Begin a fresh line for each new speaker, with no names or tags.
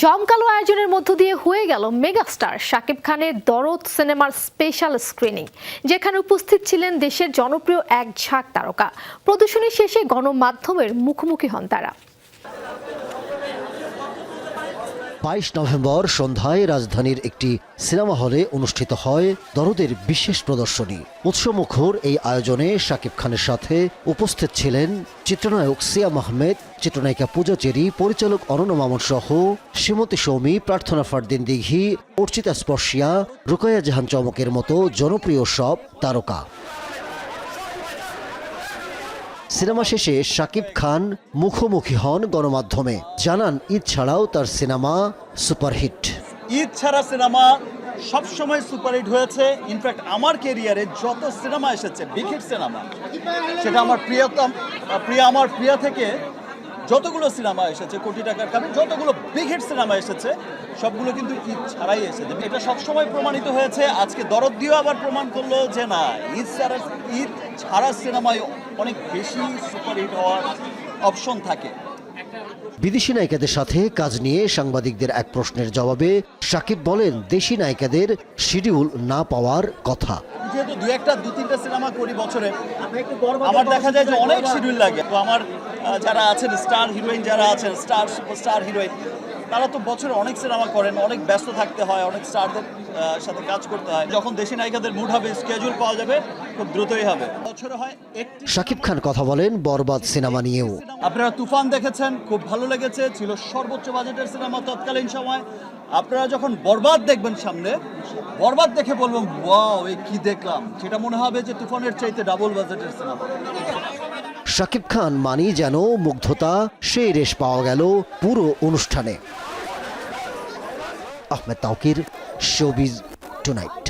জমকালো আয়োজনের মধ্য দিয়ে হয়ে গেল মেগাস্টার শাকিব খানের দরদ সিনেমার স্পেশাল স্ক্রিনিং, যেখানে উপস্থিত ছিলেন দেশের জনপ্রিয় এক ঝাঁক তারকা। প্রদর্শনী শেষে গণমাধ্যমের মুখোমুখি হন তারা।
বাইশ নভেম্বর সন্ধ্যায় রাজধানীর একটি সিনেমা হলে অনুষ্ঠিত হয় দরদের বিশেষ প্রদর্শনী। উৎসমুখর এই আয়োজনে শাকিব খানের সাথে উপস্থিত ছিলেন চিত্রনায়ক সিয়াম আহমেদ, চিত্রনায়িকা পূজা চেরি, পরিচালক অনন্য মামুন সহ শ্রীমতী সৌমি, প্রার্থনা ফারদিন দিঘি, অর্চিতা স্পর্শিয়া রুকয়া জাহান চমকের মতো জনপ্রিয় সব তারকা। সিনেমা শেষে শাকিব খান মুখোমুখি হন গণমাধ্যমে। জানান, ঈদ ছাড়াও তার সিনেমা সুপারহিট।
ঈদ ছাড়া সিনেমা সবসময় সুপারহিট হয়েছে। ইনফ্যাক্ট আমার কেরিয়ারে যত সিনেমা এসেছে বিগ হিট সিনেমা, সেটা আমার প্রিয়তম, প্রিয়া, আমার প্রিয়া থেকে যতগুলো সিনেমা এসেছে, কোটি টাকার কারণ যতগুলো বিগ সিনেমা এসেছে সবগুলো কিন্তু ঈদ ছাড়াই এসেছে। এটা সবসময় প্রমাণিত হয়েছে। আজকে দরদ দিয়েও আবার প্রমাণ করল যে না ঈদ ছাড়া ঈদ ছাড়া সিনেমায় অনেক বেশি সুপারহিট হওয়ার অপশন থাকে।
বিদেশি নায়িকাদের সাথে কাজ নিয়ে সাংবাদিকদের এক প্রশ্নের জবাবে সাকিব বলেন দেশি নায়িকাদের শিডিউল না পাওয়ার কথা।
যেহেতু দু একটা দু তিনটা সিনেমা করি বছরে আমার দেখা যায় যে অনেক শিডিউল লাগে। তো আমার যারা আছেন স্টার হিরোইন যারা আছেন স্টার সুপারস্টার হিরোইন তারা তো বছরে অনেক সিনেমা করেন অনেক ব্যস্ত থাকতে হয় অনেক স্টারদের সাথে কাজ করতে হয়। যখন দেশি নায়িকাদের মুড হবে স্কেজুল পাওয়া যাবে খুব দ্রুতই হবে। বছরে হয়
শাকিব খান কথা বলেন বরবাদ সিনেমা নিয়েও।
আপনারা তুফান দেখেছেন খুব ভালো লেগেছে ছিল সর্বোচ্চ বাজেটের সিনেমা তৎকালীন সময়। আপনারা যখন বরবাদ দেখবেন সামনে বরবাদ দেখে বলবেন ওয়াও এই কি দেখলাম? সেটা মনে হবে যে তুফানের চাইতে ডাবল বাজেটের সিনেমা।
শাকিব খান মানি যেন মুগ্ধতা, সেই রেশ পাওয়া গেল পুরো অনুষ্ঠানে। Ahmed Tawkir, showbiz tonight.